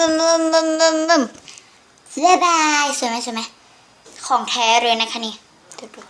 บึมบึมบึมบึมบึมสบายสวยไหมสวยไหมของแท้เลยนะคะนี่ดูดู